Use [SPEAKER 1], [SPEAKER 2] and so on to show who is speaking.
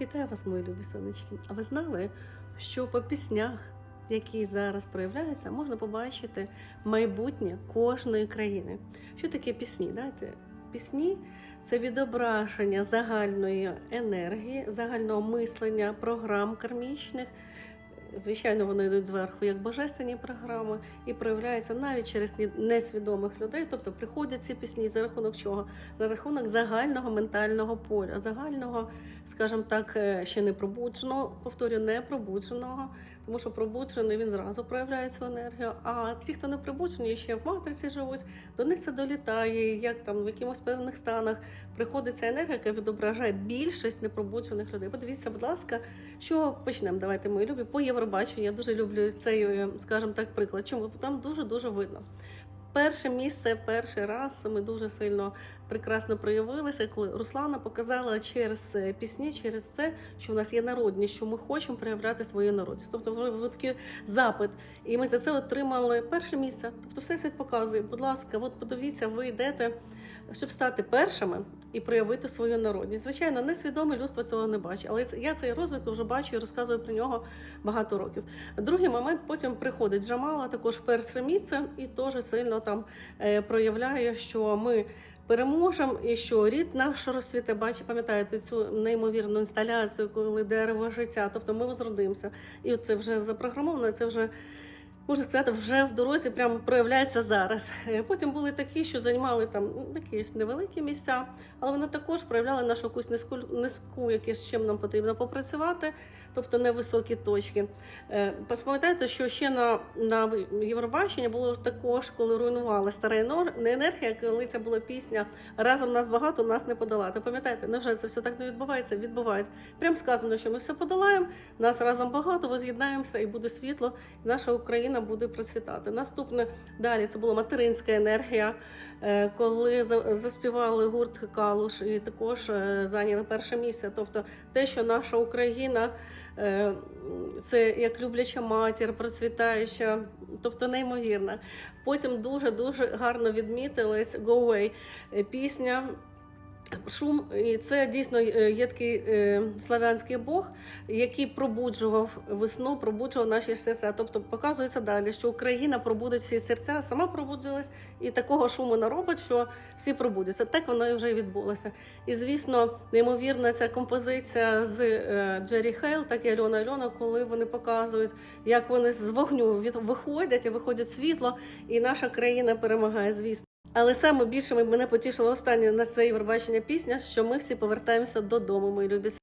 [SPEAKER 1] Вітаю вас, мої любі сонечки. А ви знали, що по піснях, які зараз проявляються, можна побачити майбутнє кожної країни. Що таке пісні? Дайте пісні це відображення загальної енергії, загального мислення, програм кармічних. Звичайно, вони йдуть зверху як божественні програми і проявляються навіть через несвідомих людей. Тобто приходять ці пісні за рахунок чого? За рахунок загального ментального поля, загального, скажімо так, е, ще не пробудженого, повторю, не пробудженого, тому що пробуджений він зразу проявляє цю енергію. А ті, хто не пробуджені, ще в матриці живуть, до них це долітає, як там в якихось певних станах приходить ця енергія, яка відображає більшість непробуджених людей. Подивіться, будь ласка, що почнемо. Давайте, мої любі, по Євробаченню. Я дуже люблю цей, е, скажімо так, приклад. Чому? Там дуже дуже видно. Перше місце, перший раз ми дуже сильно прекрасно проявилися, коли Руслана показала через е, пісні, через це, що в нас є народність, що ми хочемо проявляти свою народність. Тобто в такий запит. І ми за це отримали перше місце. Тобто, все світ показує. Будь ласка, от подивіться, ви йдете, щоб стати першими і проявити свою народність. Звичайно, несвідоме людство цього не бачить, але я цей розвиток вже бачу і розказую про нього багато років. Другий момент потім приходить Джамала, також перше місце, і теж сильно там е, проявляє, що ми. Переможемо і що рід наш розцвіте, бачите, пам'ятаєте цю неймовірну інсталяцію, коли дерево життя, тобто ми возродимося. І це вже запрограмовано, це вже можна сказати, вже в дорозі прямо проявляється зараз. Е, Потім були такі, що займали там якісь невеликі місця, але вони також проявляли нашу якусь низьку, низьку яке з чим нам потрібно попрацювати, тобто невисокі точки. Е, Пам'ятаєте, що ще на, на Євробаченні було також, коли руйнувала стара енергія, коли це була пісня Разом нас багато, нас не подолати. Пам'ятаєте, невже це все так не відбувається? Відбувається. Прям сказано, що ми все подолаємо, нас разом багато, воз'єднаємося і буде світло, і наша Україна буде процвітати. Наступне далі це була материнська енергія, е, коли заспівали гурт Калуш і також е, зайняли перше місце. Тобто те, що наша Україна е, це як любляча матір, процвітаюча, тобто неймовірна. Потім дуже дуже гарно відмітилась Go Away пісня. Шум, і це дійсно е, є такий е, славянський Бог, який пробуджував весну, пробуджував наші серця. Тобто показується далі, що Україна пробудить всі серця, сама пробудилась, і такого шуму наробить, що всі пробудяться. Так воно і вже і відбулося. І звісно, неймовірна ця композиція з е, Джері Хейл, так і Альона Альона, коли вони показують, як вони з вогню від виходять і виходять світло, і наша країна перемагає, звісно. Але саме більше мене потішило остання на це Євробачення пісня, що ми всі повертаємося додому, мої любі